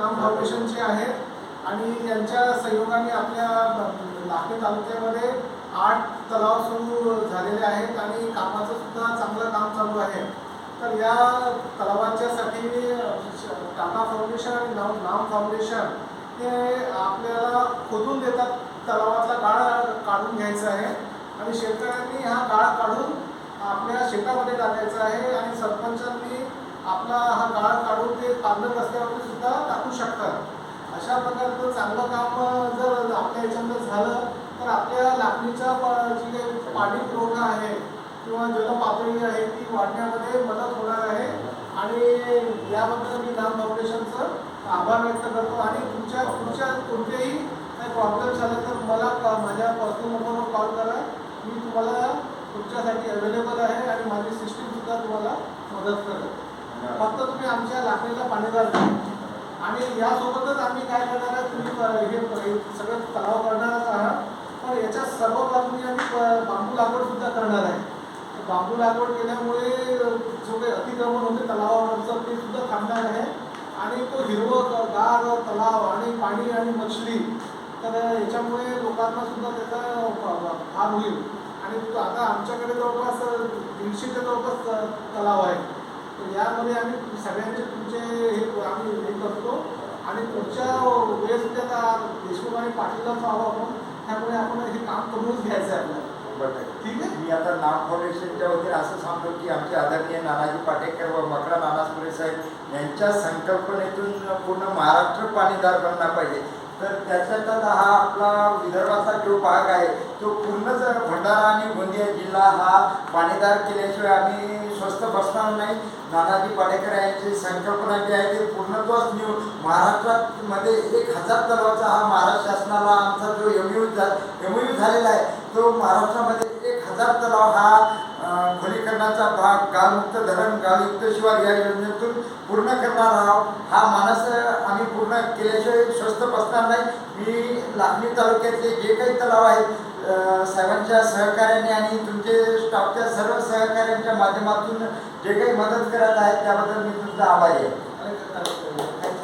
नाम फाउंडेशनचे आहेत आणि यांच्या सहयोगाने आपल्या लाखे तालुक्यामध्ये आठ तलाव सुरू झालेले आहेत आणि कामाचं सुद्धा चांगलं काम चालू आहे. तर या तलावांच्यासाठी टाटा फाउंडेशन आणि नाम नाम फाउंडेशन हे आपल्याला खोदून देतात. तलावातला गाळ काढून घ्यायचा आहे. आणि शेतकऱ्यांनी हा गाळ काढून आपल्या शेतामध्ये टाकायचा आहे. आणि सरपंचांनी आपला हा गाळ काढून पार्लर रस्त्यावरती सुद्धा टाकू शकतात. अशा प्रकारचं चांगलं काम जर आपल्या याच्यामध्ये झालं तर आपल्या लाखणीच्या जी काही पाणी पुरवठा आहे किंवा जलपातळी आहे ती वाढण्यामध्ये मदत होणार आहे. आणि याबद्दल मी नाम फाउंडेशनचं आभार व्यक्त करतो. आणि तुमच्या तुमच्या कोणतेही काही प्रॉब्लेम झाले तर मला माझ्या पर्सनल नंबरवर कॉल करा. मी तुम्हाला तुमच्यासाठी अवेलेबल आहे आणि माझी सिस्टीमसुद्धा तुम्हाला मदत करेल. फक्त तुम्ही आमच्या लाकडीला पाणी घालता आणि यासोबतच आम्ही काय करणार आहे तुम्ही हे सगळं तलाव करणारच आहात. पण याच्या सर्व बाजूनी आम्ही बांबू लागवड सुद्धा करणार आहे. बांबू लागवड केल्यामुळे जो काही अतिक्रमण होते तलावावरचं ते सुद्धा थांबणार आहे. आणि तो हिरवं गार तलाव आणि पाणी आणि मछली तर याच्यामुळे लोकांना सुद्धा त्याचा फार होईल. आणि तो आता आमच्याकडे जवळपास दीडशेच्या जवळपास त- तलाव आहे. तर यामध्ये आम्ही सगळ्यांचे तुमचे हे आम्ही हे करतो. आणि पुढच्या वेळेस आता देशमुख आणि पाटीलच आहो आपण. त्यामुळे आपण हे काम करूनच घ्यायचं आहे आपल्याला. ठीक आहे? मी आता नाम फाउंडेशनच्या वतीने असं सांगतो की आमचे आदरणीय नानाजी पाटेकर व मकरा नानासपुरे साहेब यांच्या संकल्पनेतून पूर्ण महाराष्ट्र पाणीदार बनला पाहिजे. तर त्याच्यातच हा आपला विदर्भाचा जो भाग आहे तो पूर्णच भंडारा आणि गोंदिया जिल्हा हा पाणीदार केल्याशिवाय आम्ही स्वस्त बसणार नाही. नानाजी पाडेकर यांची संकल्पना जी आहे ते पूर्णत्वास नेऊन महाराष्ट्रामध्ये एक हजार तलावाचा हा महाराष्ट्र शासनाला आमचा जो एम यू एम यू झालेला आहे तो महाराष्ट्रामध्ये एक हजार तलाव हा अं, भाग कालमुक्त धरण गाळयुक्त शिवार या योजनेतून पूर्ण करणार आहोत. हा मानस आम्ही पूर्ण केल्याशिवाय स्वस्त बसणार नाही. मी लाखणी तालुक्यातले जे काही तलाव आहेत साहेबांच्या सहकार्याने आणि तुमचे स्टाफच्या सर्व सहकार्यांच्या माध्यमातून जे काही मदत करत आहेत त्याबद्दल मी तुमचा आभारी आहे.